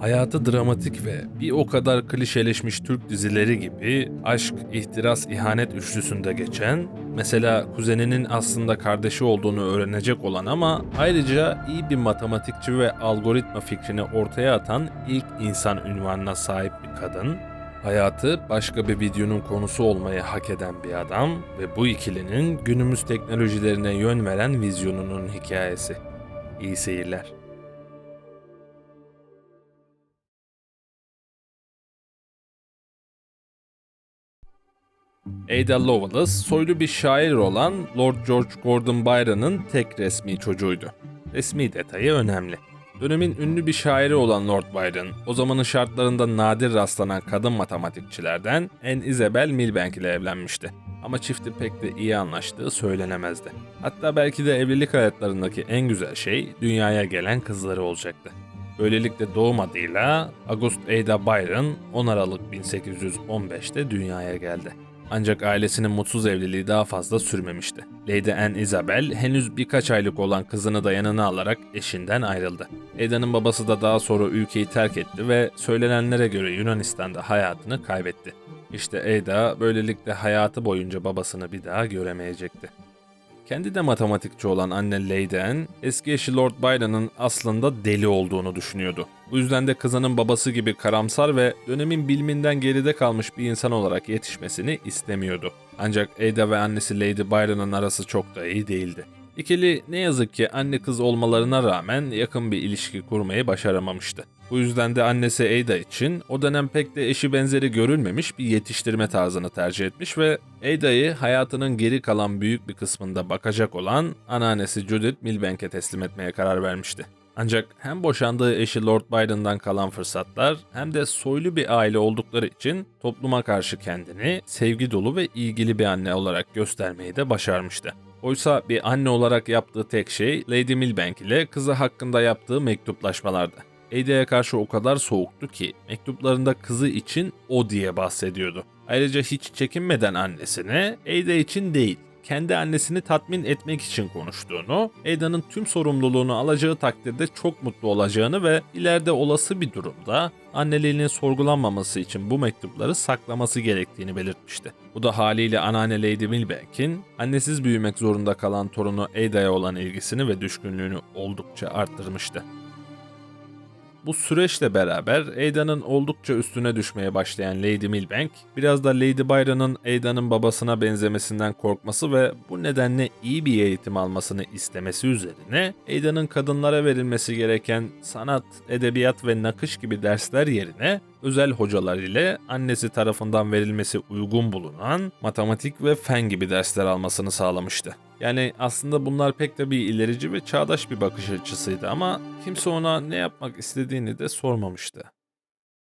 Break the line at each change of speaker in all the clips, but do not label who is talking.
Hayatı dramatik ve bir o kadar klişeleşmiş Türk dizileri gibi aşk, ihtiras, ihanet üçlüsünde geçen, mesela kuzeninin aslında kardeşi olduğunu öğrenecek olan ama ayrıca iyi bir matematikçi ve algoritma fikrini ortaya atan ilk insan ünvanına sahip bir kadın, hayatı başka bir videonun konusu olmayı hak eden bir adam ve bu ikilinin günümüz teknolojilerine yön veren vizyonunun hikayesi. İyi seyirler. Ada Lovelace, soylu bir şair olan Lord George Gordon Byron'ın tek resmi çocuğuydu. Resmi detayı önemli. Dönemin ünlü bir şairi olan Lord Byron, o zamanın şartlarında nadir rastlanan kadın matematikçilerden Anne Isabel Milbank ile evlenmişti. Ama çifti pek de iyi anlaştığı söylenemezdi. Hatta belki de evlilik hayatlarındaki en güzel şey dünyaya gelen kızları olacaktı. Böylelikle doğum adıyla August Ada Byron 10 Aralık 1815'te dünyaya geldi. Ancak ailesinin mutsuz evliliği daha fazla sürmemişti. Lady Anne Isabel henüz birkaç aylık olan kızını da yanına alarak eşinden ayrıldı. Ada'nın babası da daha sonra ülkeyi terk etti ve söylenenlere göre Yunanistan'da hayatını kaybetti. İşte Ada böylelikle hayatı boyunca babasını bir daha göremeyecekti. Kendi de matematikçi olan anne Lady Anne, eski eşi Lord Byron'ın aslında deli olduğunu düşünüyordu. Bu yüzden de kızının babası gibi karamsar ve dönemin biliminden geride kalmış bir insan olarak yetişmesini istemiyordu. Ancak Ada ve annesi Lady Byron'ın arası çok da iyi değildi. İkili ne yazık ki anne kız olmalarına rağmen yakın bir ilişki kurmayı başaramamıştı. Bu yüzden de annesi Ada için o dönem pek de eşi benzeri görülmemiş bir yetiştirme tarzını tercih etmiş ve Ada'yı hayatının geri kalan büyük bir kısmında bakacak olan anneannesi Judith Milbank'e teslim etmeye karar vermişti. Ancak hem boşandığı eşi Lord Byron'dan kalan fırsatlar hem de soylu bir aile oldukları için topluma karşı kendini sevgi dolu ve ilgili bir anne olarak göstermeyi de başarmıştı. Oysa bir anne olarak yaptığı tek şey Lady Milbank ile kızı hakkında yaptığı mektuplaşmalardı. Ada'ya karşı o kadar soğuktu ki mektuplarında kızı için o diye bahsediyordu. Ayrıca hiç çekinmeden annesine Ada için değil, kendi annesini tatmin etmek için konuştuğunu, Ada'nın tüm sorumluluğunu alacağı takdirde çok mutlu olacağını ve ileride olası bir durumda anneliğinin sorgulanmaması için bu mektupları saklaması gerektiğini belirtmişti. Bu da haliyle anneanne Lady Milbank'in annesiz büyümek zorunda kalan torunu Ada'ya olan ilgisini ve düşkünlüğünü oldukça arttırmıştı. Bu süreçle beraber Ada'nın oldukça üstüne düşmeye başlayan Lady Milbank, biraz da Lady Byron'ın Ada'nın babasına benzemesinden korkması ve bu nedenle iyi bir eğitim almasını istemesi üzerine Ada'nın kadınlara verilmesi gereken sanat, edebiyat ve nakış gibi dersler yerine özel hocalar ile annesi tarafından verilmesi uygun bulunan matematik ve fen gibi dersler almasını sağlamıştı. Yani aslında bunlar pek de bir ilerici ve çağdaş bir bakış açısıydı ama kimse ona ne yapmak istediğini de sormamıştı.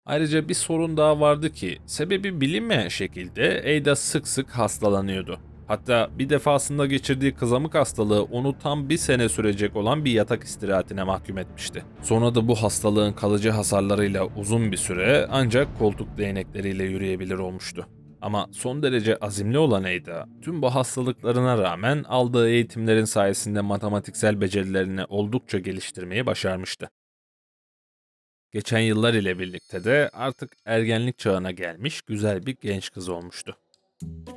Ayrıca bir sorun daha vardı ki sebebi bilinmeyen şekilde Ada sık sık hastalanıyordu. Hatta bir defasında geçirdiği kızamık hastalığı onu tam bir sene sürecek olan bir yatak istirahatine mahkum etmişti. Sonra da bu hastalığın kalıcı hasarlarıyla uzun bir süre ancak koltuk değnekleriyle yürüyebilir olmuştu. Ama son derece azimli olan Ada, tüm bu hastalıklarına rağmen aldığı eğitimlerin sayesinde matematiksel becerilerini oldukça geliştirmeyi başarmıştı. Geçen yıllar ile birlikte de artık ergenlik çağına gelmiş güzel bir genç kız olmuştu.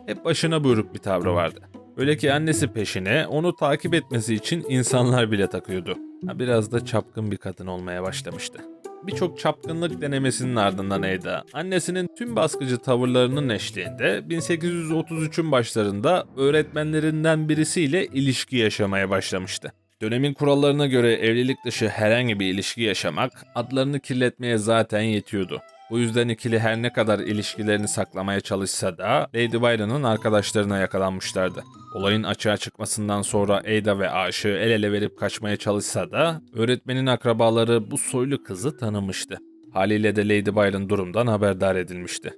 Hep başına buyruk bir tavrı vardı. Öyle ki annesi peşine onu takip etmesi için insanlar bile takıyordu. Biraz da çapkın bir kadın olmaya başlamıştı. Birçok çapkınlık denemesinin ardından Ada, annesinin tüm baskıcı tavırlarının eşliğinde 1833'ün başlarında öğretmenlerinden birisiyle ilişki yaşamaya başlamıştı. Dönemin kurallarına göre evlilik dışı herhangi bir ilişki yaşamak adlarını kirletmeye zaten yetiyordu. Bu yüzden ikili her ne kadar ilişkilerini saklamaya çalışsa da Lady Byron'ın arkadaşlarına yakalanmışlardı. Olayın açığa çıkmasından sonra Ada ve aşığı el ele verip kaçmaya çalışsa da öğretmenin akrabaları bu soylu kızı tanımıştı. Haliyle de Lady Byron durumdan haberdar edilmişti.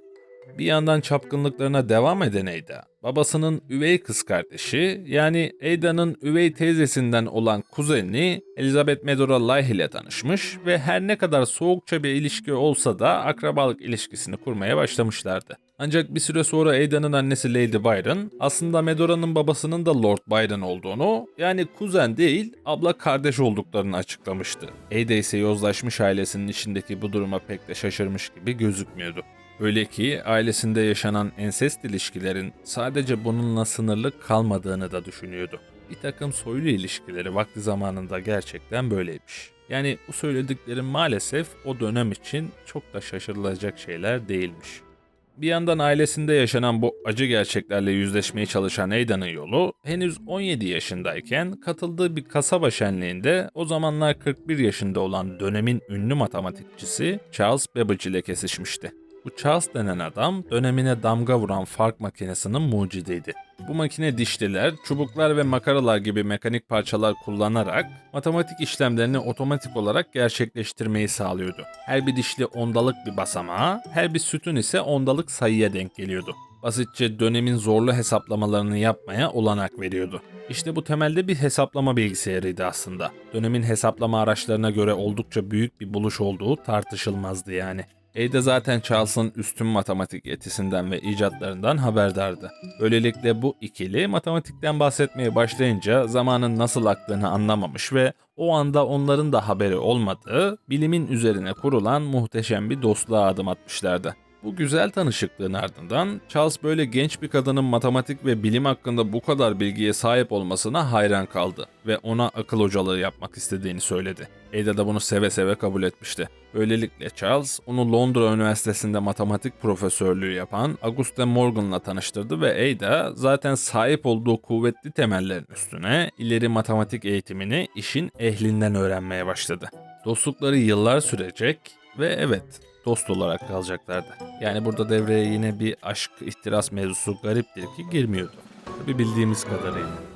Bir yandan çapkınlıklarına devam eden Ada, babasının üvey kız kardeşi yani Ada'nın üvey teyzesinden olan kuzeni Elizabeth Medora Leigh ile tanışmış ve her ne kadar soğukça bir ilişki olsa da akrabalık ilişkisini kurmaya başlamışlardı. Ancak bir süre sonra Ada'nın annesi Lady Byron aslında Medora'nın babasının da Lord Byron olduğunu yani kuzen değil abla kardeş olduklarını açıklamıştı. Ada ise yozlaşmış ailesinin içindeki bu duruma pek de şaşırmış gibi gözükmüyordu. Öyle ki ailesinde yaşanan ensest ilişkilerin sadece bununla sınırlı kalmadığını da düşünüyordu. Bir takım soylu ilişkileri vakti zamanında gerçekten böyleymiş. Yani bu söylediklerim maalesef o dönem için çok da şaşırılacak şeyler değilmiş. Bir yandan ailesinde yaşanan bu acı gerçeklerle yüzleşmeye çalışan Aidan'ın yolu henüz 17 yaşındayken katıldığı bir kasaba şenliğinde o zamanlar 41 yaşında olan dönemin ünlü matematikçisi Charles Babbage ile kesişmişti. Bu Charles denen adam dönemine damga vuran fark makinesinin mucidiydi. Bu makine dişliler, çubuklar ve makaralar gibi mekanik parçalar kullanarak matematik işlemlerini otomatik olarak gerçekleştirmeyi sağlıyordu. Her bir dişli ondalık bir basamağa, her bir sütun ise ondalık sayıya denk geliyordu. Basitçe dönemin zorlu hesaplamalarını yapmaya olanak veriyordu. İşte bu temelde bir hesaplama bilgisayarıydı aslında. Dönemin hesaplama araçlarına göre oldukça büyük bir buluş olduğu tartışılmazdı yani. Ada zaten Charles'ın üstün matematik yetisinden ve icatlarından haberdardı. Böylelikle bu ikili matematikten bahsetmeye başlayınca zamanın nasıl aktığını anlamamış ve o anda onların da haberi olmadığı bilimin üzerine kurulan muhteşem bir dostluğa adım atmışlardı. Bu güzel tanışıklığın ardından Charles böyle genç bir kadının matematik ve bilim hakkında bu kadar bilgiye sahip olmasına hayran kaldı ve ona akıl hocalığı yapmak istediğini söyledi. Ada da bunu seve seve kabul etmişti. Böylelikle Charles onu Londra Üniversitesi'nde matematik profesörlüğü yapan Auguste Morgan'la tanıştırdı ve Ada zaten sahip olduğu kuvvetli temellerin üstüne ileri matematik eğitimini işin ehlinden öğrenmeye başladı. Dostlukları yıllar sürecek ve evet dost olarak kalacaklardı. Yani burada devreye yine bir aşk ihtiras mevzusu gariptir ki girmiyordu. Tabi bildiğimiz kadarıyla.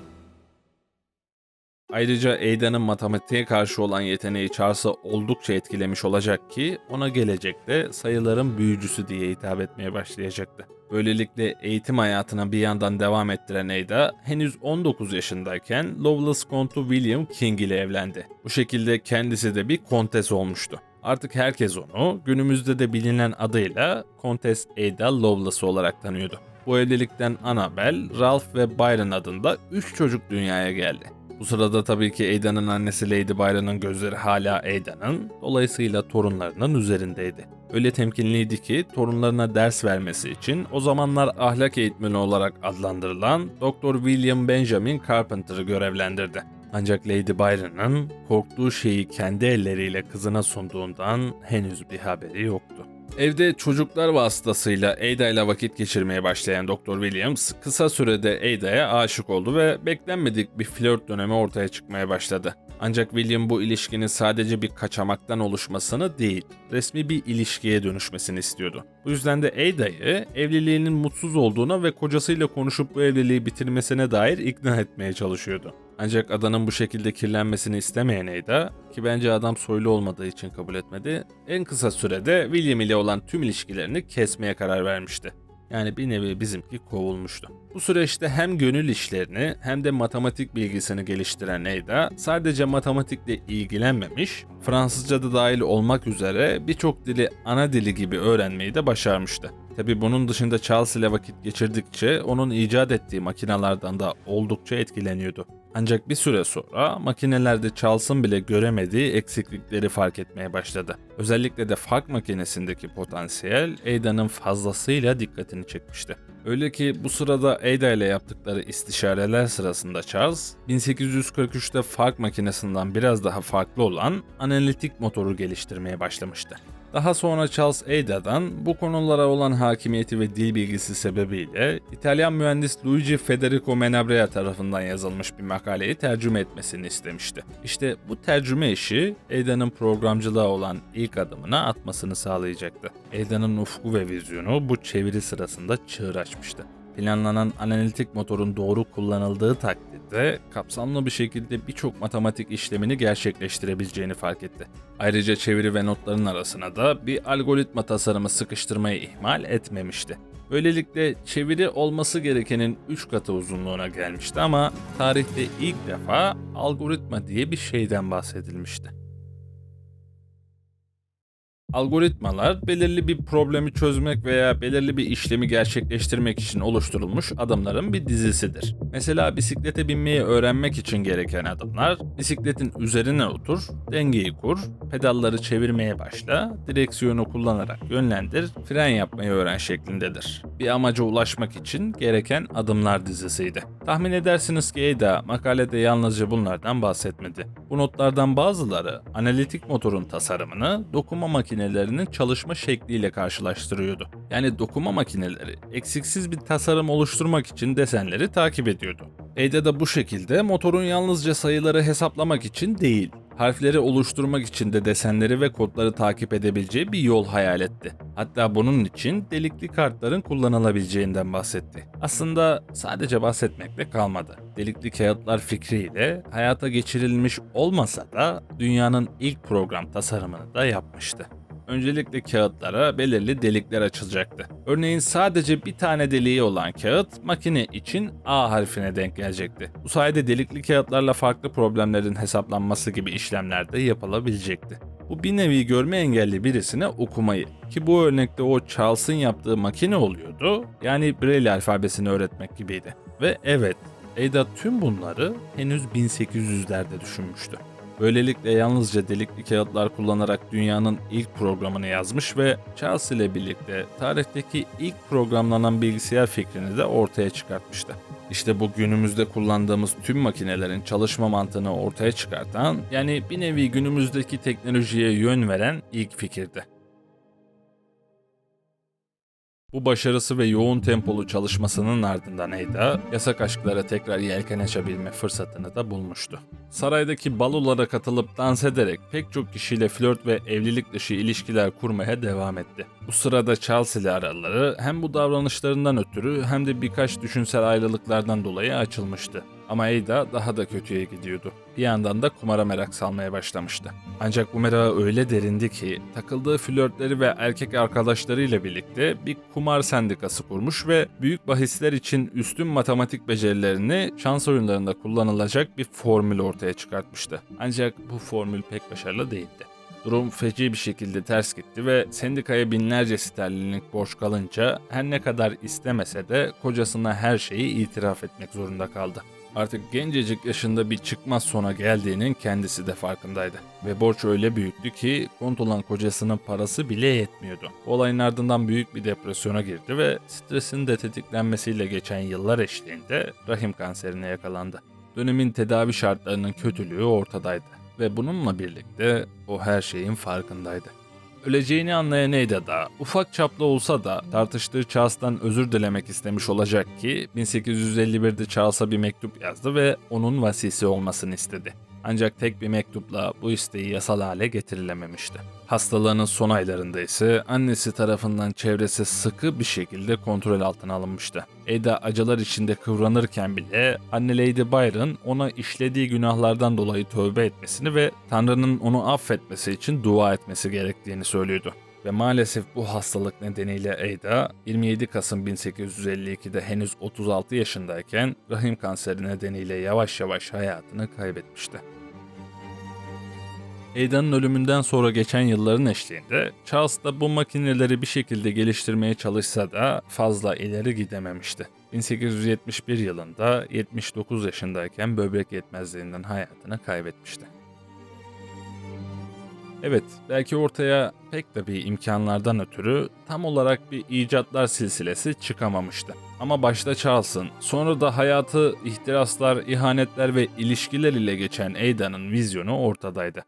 Ayrıca Ada'nın matematiğe karşı olan yeteneği Charles'ı oldukça etkilemiş olacak ki ona gelecekte sayıların büyücüsü diye hitap etmeye başlayacaktı. Böylelikle eğitim hayatına bir yandan devam ettiren Ada henüz 19 yaşındayken Lovelace Kontu William King ile evlendi. Bu şekilde kendisi de bir kontes olmuştu. Artık herkes onu günümüzde de bilinen adıyla Kontes Ada Lovelace olarak tanıyordu. Bu evlilikten Annabel, Ralph ve Byron adında 3 çocuk dünyaya geldi. Bu sırada tabii ki Ada'nın annesi Lady Byron'ın gözleri hala Ada'nın, dolayısıyla torunlarının üzerindeydi. Öyle temkinliydi ki torunlarına ders vermesi için o zamanlar ahlak eğitmeni olarak adlandırılan Dr. William Benjamin Carpenter'ı görevlendirdi. Ancak Lady Byron'ın korktuğu şeyi kendi elleriyle kızına sunduğundan henüz bir haberi yoktu. Evde çocuklar vasıtasıyla Ada ile vakit geçirmeye başlayan Dr. Williams kısa sürede Ada'ya aşık oldu ve beklenmedik bir flört dönemi ortaya çıkmaya başladı. Ancak William bu ilişkinin sadece bir kaçamaktan oluşmasını değil, resmi bir ilişkiye dönüşmesini istiyordu. Bu yüzden de Ada'yı evliliğinin mutsuz olduğuna ve kocasıyla konuşup bu evliliği bitirmesine dair ikna etmeye çalışıyordu. Ancak adanın bu şekilde kirlenmesini istemeyen Ada, ki bence adam soylu olmadığı için kabul etmedi, en kısa sürede William ile olan tüm ilişkilerini kesmeye karar vermişti. Yani bir nevi bizimki kovulmuştu. Bu süreçte hem gönül işlerini hem de matematik bilgisini geliştiren Ada sadece matematikle ilgilenmemiş, Fransızca da dahil olmak üzere birçok dili ana dili gibi öğrenmeyi de başarmıştı. Tabi bunun dışında Charles ile vakit geçirdikçe onun icat ettiği makinalardan da oldukça etkileniyordu. Ancak bir süre sonra makinelerde Charles'ın bile göremediği eksiklikleri fark etmeye başladı. Özellikle de fark makinesindeki potansiyel Ada'nın fazlasıyla dikkatini çekmişti. Öyle ki bu sırada Ada ile yaptıkları istişareler sırasında Charles, 1843'te fark makinesinden biraz daha farklı olan analitik motoru geliştirmeye başlamıştı. Daha sonra Charles Ada'dan bu konulara olan hakimiyeti ve dil bilgisi sebebiyle İtalyan mühendis Luigi Federico Menabrea tarafından yazılmış bir makaleyi tercüme etmesini istemişti. İşte bu tercüme işi Ada'nın programcılığa olan ilk adımını atmasını sağlayacaktı. Ada'nın ufku ve vizyonu bu çeviri sırasında çığır açmıştı planlanan analitik motorun doğru kullanıldığı takdirde kapsamlı bir şekilde birçok matematik işlemini gerçekleştirebileceğini fark etti. Ayrıca çeviri ve notların arasına da bir algoritma tasarımı sıkıştırmayı ihmal etmemişti. Böylelikle çeviri olması gerekenin 3 katı uzunluğuna gelmişti ama tarihte ilk defa algoritma diye bir şeyden bahsedilmişti. Algoritmalar belirli bir problemi çözmek veya belirli bir işlemi gerçekleştirmek için oluşturulmuş adımların bir dizisidir. Mesela bisiklete binmeyi öğrenmek için gereken adımlar, bisikletin üzerine otur, dengeyi kur, pedalları çevirmeye başla, direksiyonu kullanarak yönlendir, fren yapmayı öğren şeklindedir. Bir amaca ulaşmak için gereken adımlar dizisiydi. Tahmin edersiniz ki Ada makalede yalnızca bunlardan bahsetmedi. Bu notlardan bazıları analitik motorun tasarımını dokuma makinelerinin çalışma şekliyle karşılaştırıyordu. Yani dokuma makineleri eksiksiz bir tasarım oluşturmak için desenleri takip ediyordu. Ada da bu şekilde motorun yalnızca sayıları hesaplamak için değil, harfleri oluşturmak için de desenleri ve kodları takip edebileceği bir yol hayal etti. Hatta bunun için delikli kartların kullanılabileceğinden bahsetti. Aslında sadece bahsetmekle kalmadı. Delikli kağıtlar fikriyle hayata geçirilmiş olmasa da dünyanın ilk program tasarımını da yapmıştı. Öncelikle kağıtlara belirli delikler açılacaktı. Örneğin sadece bir tane deliği olan kağıt makine için A harfine denk gelecekti. Bu sayede delikli kağıtlarla farklı problemlerin hesaplanması gibi işlemler de yapılabilecekti. Bu bir nevi görme engelli birisine okumayı ki bu örnekte o Charles'ın yaptığı makine oluyordu. Yani Braille alfabesini öğretmek gibiydi. Ve evet, Ada tüm bunları henüz 1800'lerde düşünmüştü. Böylelikle yalnızca delikli kağıtlar kullanarak dünyanın ilk programını yazmış ve Charles ile birlikte tarihteki ilk programlanan bilgisayar fikrini de ortaya çıkartmıştı. İşte bu günümüzde kullandığımız tüm makinelerin çalışma mantığını ortaya çıkartan, yani bir nevi günümüzdeki teknolojiye yön veren ilk fikirdi. Bu başarısı ve yoğun tempolu çalışmasının ardından Ada, yasak aşklara tekrar yelken açabilme fırsatını da bulmuştu. Saraydaki balolara katılıp dans ederek pek çok kişiyle flört ve evlilik dışı ilişkiler kurmaya devam etti. Bu sırada Charles ile araları hem bu davranışlarından ötürü hem de birkaç düşünsel ayrılıklardan dolayı açılmıştı. Ama Ada daha da kötüye gidiyordu. Bir yandan da kumara merak salmaya başlamıştı. Ancak bu merağı öyle derindi ki takıldığı flörtleri ve erkek arkadaşlarıyla birlikte bir kumar sendikası kurmuş ve büyük bahisler için üstün matematik becerilerini şans oyunlarında kullanılacak bir formül ortaya çıkartmıştı. Ancak bu formül pek başarılı değildi. Durum feci bir şekilde ters gitti ve sendikaya binlerce sterlinlik borç kalınca her ne kadar istemese de kocasına her şeyi itiraf etmek zorunda kaldı. Artık gencecik yaşında bir çıkmaz sona geldiğinin kendisi de farkındaydı. Ve borç öyle büyüktü ki kont olan kocasının parası bile yetmiyordu. Olayın ardından büyük bir depresyona girdi ve stresin de tetiklenmesiyle geçen yıllar eşliğinde rahim kanserine yakalandı. Dönemin tedavi şartlarının kötülüğü ortadaydı ve bununla birlikte o her şeyin farkındaydı. Öleceğini anlayan Ada da ufak çaplı olsa da tartıştığı Charles'tan özür dilemek istemiş olacak ki 1851'de Charles'a bir mektup yazdı ve onun vasisi olmasını istedi. Ancak tek bir mektupla bu isteği yasal hale getirilememişti. Hastalığının son aylarında ise annesi tarafından çevresi sıkı bir şekilde kontrol altına alınmıştı. Ada acılar içinde kıvranırken bile anne Lady Byron ona işlediği günahlardan dolayı tövbe etmesini ve Tanrı'nın onu affetmesi için dua etmesi gerektiğini söylüyordu. Ve maalesef bu hastalık nedeniyle Ada 27 Kasım 1852'de henüz 36 yaşındayken rahim kanseri nedeniyle yavaş yavaş hayatını kaybetmişti. Ada'nın ölümünden sonra geçen yılların eşliğinde Charles da bu makineleri bir şekilde geliştirmeye çalışsa da fazla ileri gidememişti. 1871 yılında 79 yaşındayken böbrek yetmezliğinden hayatını kaybetmişti. Evet, belki ortaya pek bir imkanlardan ötürü tam olarak bir icatlar silsilesi çıkamamıştı. Ama başta Charles'ın, sonra da hayatı ihtiraslar, ihanetler ve ilişkiler ile geçen Ada'nın vizyonu ortadaydı.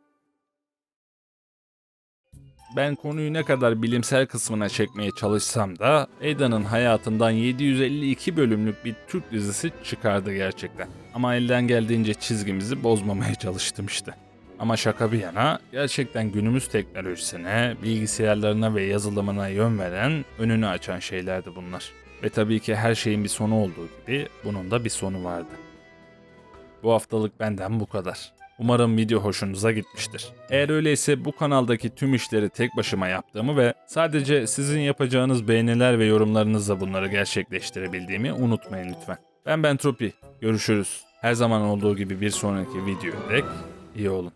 Ben konuyu ne kadar bilimsel kısmına çekmeye çalışsam da Ada'nın hayatından 752 bölümlük bir Türk dizisi çıkardı gerçekten. Ama elden geldiğince çizgimizi bozmamaya çalıştım işte. Ama şaka bir yana gerçekten günümüz teknolojisine, bilgisayarlarına ve yazılımına yön veren, önünü açan şeylerdi bunlar. Ve tabii ki her şeyin bir sonu olduğu gibi bunun da bir sonu vardı. Bu haftalık benden bu kadar. Umarım video hoşunuza gitmiştir. Eğer öyleyse bu kanaldaki tüm işleri tek başıma yaptığımı ve sadece sizin yapacağınız beğeniler ve yorumlarınızla bunları gerçekleştirebildiğimi unutmayın lütfen. Ben Bentropi. Görüşürüz. Her zaman olduğu gibi bir sonraki videoda dek iyi olun.